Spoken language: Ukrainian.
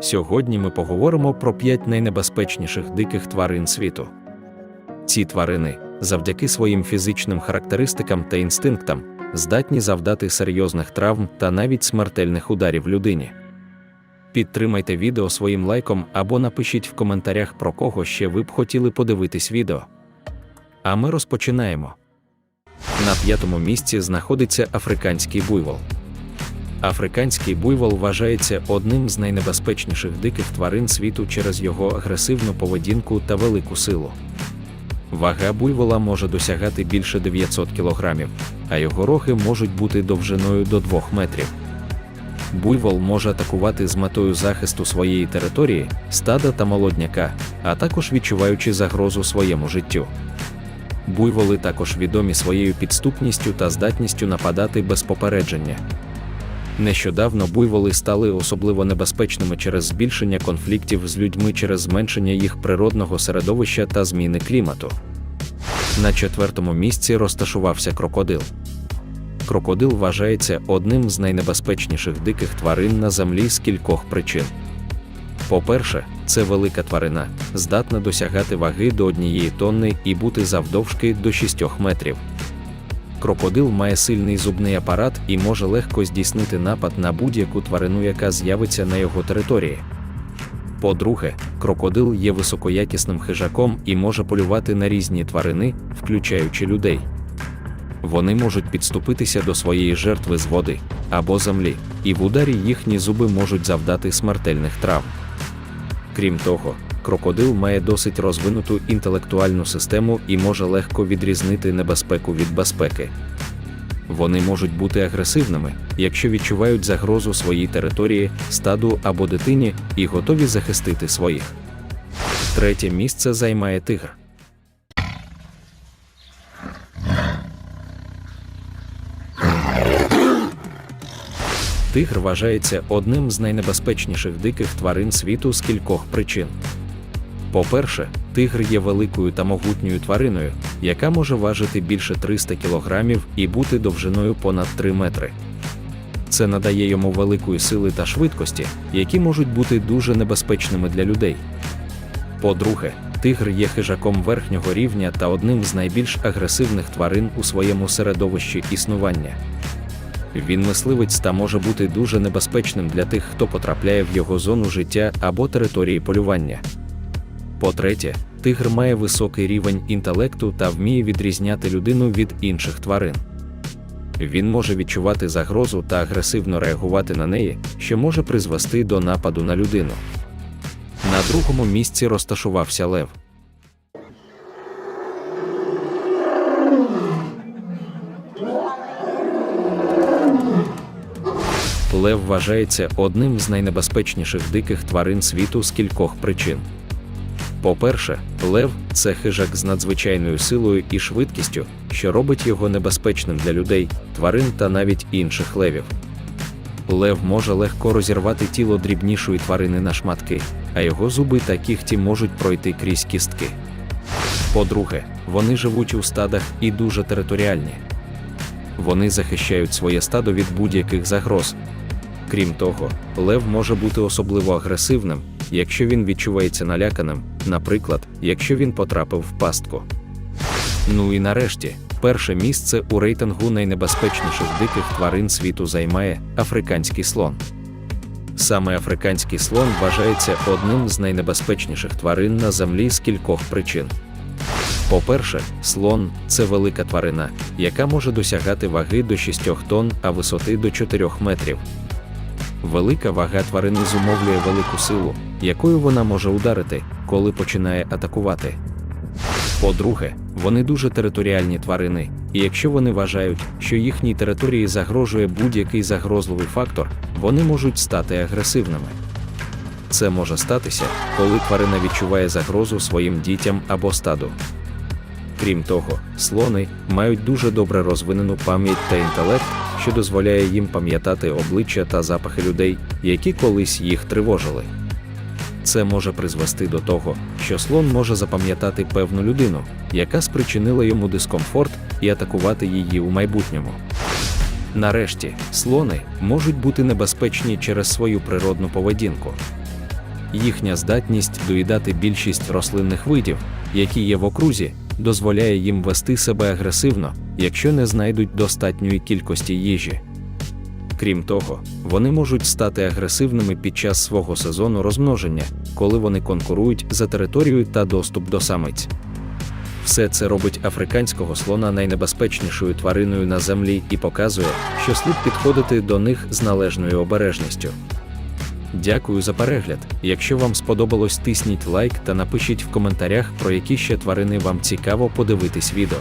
Сьогодні ми поговоримо про п'ять найнебезпечніших диких тварин світу. Ці тварини, завдяки своїм фізичним характеристикам та інстинктам, здатні завдати серйозних травм та навіть смертельних ударів людині. Підтримайте відео своїм лайком або напишіть в коментарях про кого ще ви б хотіли подивитись відео. А ми розпочинаємо. На п'ятому місці знаходиться африканський буйвол. Африканський буйвол вважається одним з найнебезпечніших диких тварин світу через його агресивну поведінку та велику силу. Вага буйвола може досягати більше 900 кг, а його роги можуть бути довжиною до 2 метрів. Буйвол може атакувати з метою захисту своєї території, стада та молодняка, а також відчуваючи загрозу своєму життю. Буйволи також відомі своєю підступністю та здатністю нападати без попередження. Нещодавно буйволи стали особливо небезпечними через збільшення конфліктів з людьми через зменшення їх природного середовища та зміни клімату. На четвертому місці розташувався крокодил. Крокодил вважається одним з найнебезпечніших диких тварин на землі з кількох причин. По-перше, це велика тварина, здатна досягати ваги до однієї тонни і бути завдовжки до 6 метрів. Крокодил має сильний зубний апарат і може легко здійснити напад на будь-яку тварину, яка з'явиться на його території. По-друге, крокодил є високоякісним хижаком і може полювати на різні тварини, включаючи людей. Вони можуть підступитися до своєї жертви з води або землі, і в ударі їхні зуби можуть завдати смертельних травм. Крім того, крокодил має досить розвинуту інтелектуальну систему і може легко відрізнити небезпеку від безпеки. Вони можуть бути агресивними, якщо відчувають загрозу своїй території, стаду або дитині і готові захистити своїх. Третє місце займає тигр. Тигр вважається одним з найнебезпечніших диких тварин світу з кількох причин. По-перше, тигр є великою та могутньою твариною, яка може важити більше 300 кг і бути довжиною понад 3 метри. Це надає йому великої сили та швидкості, які можуть бути дуже небезпечними для людей. По-друге, тигр є хижаком верхнього рівня та одним з найбільш агресивних тварин у своєму середовищі існування. Він мисливець та може бути дуже небезпечним для тих, хто потрапляє в його зону життя або території полювання. По-третє, тигр має високий рівень інтелекту та вміє відрізняти людину від інших тварин. Він може відчувати загрозу та агресивно реагувати на неї, що може призвести до нападу на людину. На другому місці розташувався лев. Лев вважається одним з найнебезпечніших диких тварин світу з кількох причин. По-перше, лев це хижак з надзвичайною силою і швидкістю, що робить його небезпечним для людей, тварин та навіть інших левів. Лев може легко розірвати тіло дрібнішої тварини на шматки, а його зуби та кігті можуть пройти крізь кістки. По-друге, вони живуть у стадах і дуже територіальні. Вони захищають своє стадо від будь-яких загроз. Крім того, лев може бути особливо агресивним, якщо він відчувається наляканим, наприклад, якщо він потрапив в пастку. Ну і нарешті, перше місце у рейтингу найнебезпечніших диких тварин світу займає африканський слон. Саме африканський слон вважається одним з найнебезпечніших тварин на землі з кількох причин. По-перше, слон це велика тварина, яка може досягати ваги до 6 тонн, а висоти до 4 метрів. Велика вага тварини зумовлює велику силу, якою вона може ударити, коли починає атакувати. По-друге, вони дуже територіальні тварини, і якщо вони вважають, що їхній території загрожує будь-який загрозливий фактор, вони можуть стати агресивними. Це може статися, коли тварина відчуває загрозу своїм дітям або стаду. Крім того, слони мають дуже добре розвинену пам'ять та інтелект, що дозволяє їм пам'ятати обличчя та запахи людей, які колись їх тривожили. Це може призвести до того, що слон може запам'ятати певну людину, яка спричинила йому дискомфорт, і атакувати її у майбутньому. Нарешті, слони можуть бути небезпечні через свою природну поведінку. Їхня здатність доїдати більшість рослинних видів, які є в окрузі, дозволяє їм вести себе агресивно, якщо не знайдуть достатньої кількості їжі. Крім того, вони можуть стати агресивними під час свого сезону розмноження, коли вони конкурують за територію та доступ до самиць. Все це робить африканського слона найнебезпечнішою твариною на землі і показує, що слід підходити до них з належною обережністю. Дякую за перегляд. Якщо вам сподобалось, тисніть лайк та напишіть в коментарях, про які ще тварини вам цікаво подивитись відео.